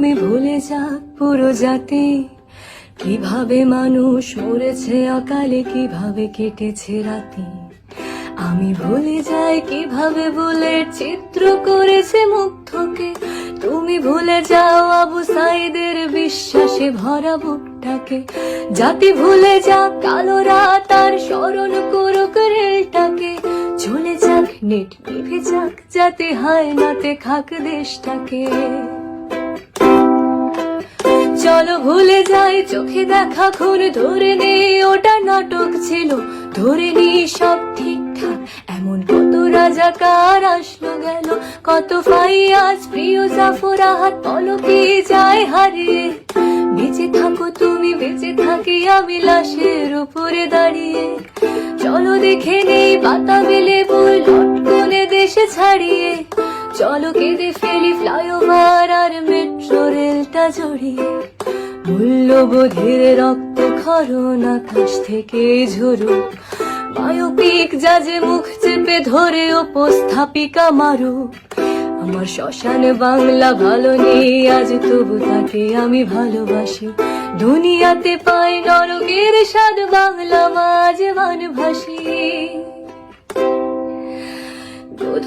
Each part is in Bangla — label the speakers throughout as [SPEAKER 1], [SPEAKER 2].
[SPEAKER 1] আমি ভুলে যাক পুরো জাতি। কীভাবে মানুষ মরেছে অকালে, কীভাবে কেটেছে রাতি। আমি ভুলে যাই কীভাবে বুলেট চিত্র করেছে মুগ্ধকে। তুমি ভুলে যাও আবু সাইদের বিশ্বাসে ভরা বুকটাকে। জাতি ভুলে যাক কালো রাত আর স্মরণ করুক রেলটাকে। চলে যাক নেট, নিভে যাক যাতে হায় নাতে খাক দেশটাকে। চলো ভুলে যাই চোখে দেখা খুন, ধরে নে, ওটা নাটক ছিল। ধরে নি সব ঠিকঠাক, এমন কত রাজাকার আসলো গেল। কত ফাইয়াজ, প্রিয় জাফর আহাত পলকে যায় হারিয়ে। বেঁচে থাকো তুমি, বেঁচে থাকি আমি লাশের উপরে দাঁড়িয়ে। চলো দেখে নেই পাতা মেলে বই লটকনে দেশে ছাড়িয়ে। চলো কেঁদে ফেলি ফ্লাইওভার জড়িয়ে মূল্যবোধের রক্ত খরণ আকাশ থেকে ঝরুক। বায়োপিক যাজে মুখ চেপে ধরে উপস্থাপিকা মারুক। আমার শ্মশান বাংলা ভালো নেই, আজ তবু তাকে আমি ভালোবাসি। দুনিয়াতে পাই নরকের স্বাদ, বাংলা মাঝ ভাসি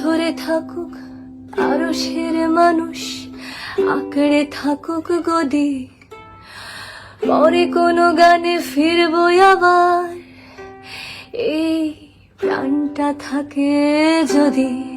[SPEAKER 1] ধরে থাকুক আরও সের মানুষ। আঁকড়ে থাকুক গদি। পরে কোনো গানে ফিরবো আবার। এই প্রাণটা থাকে যদি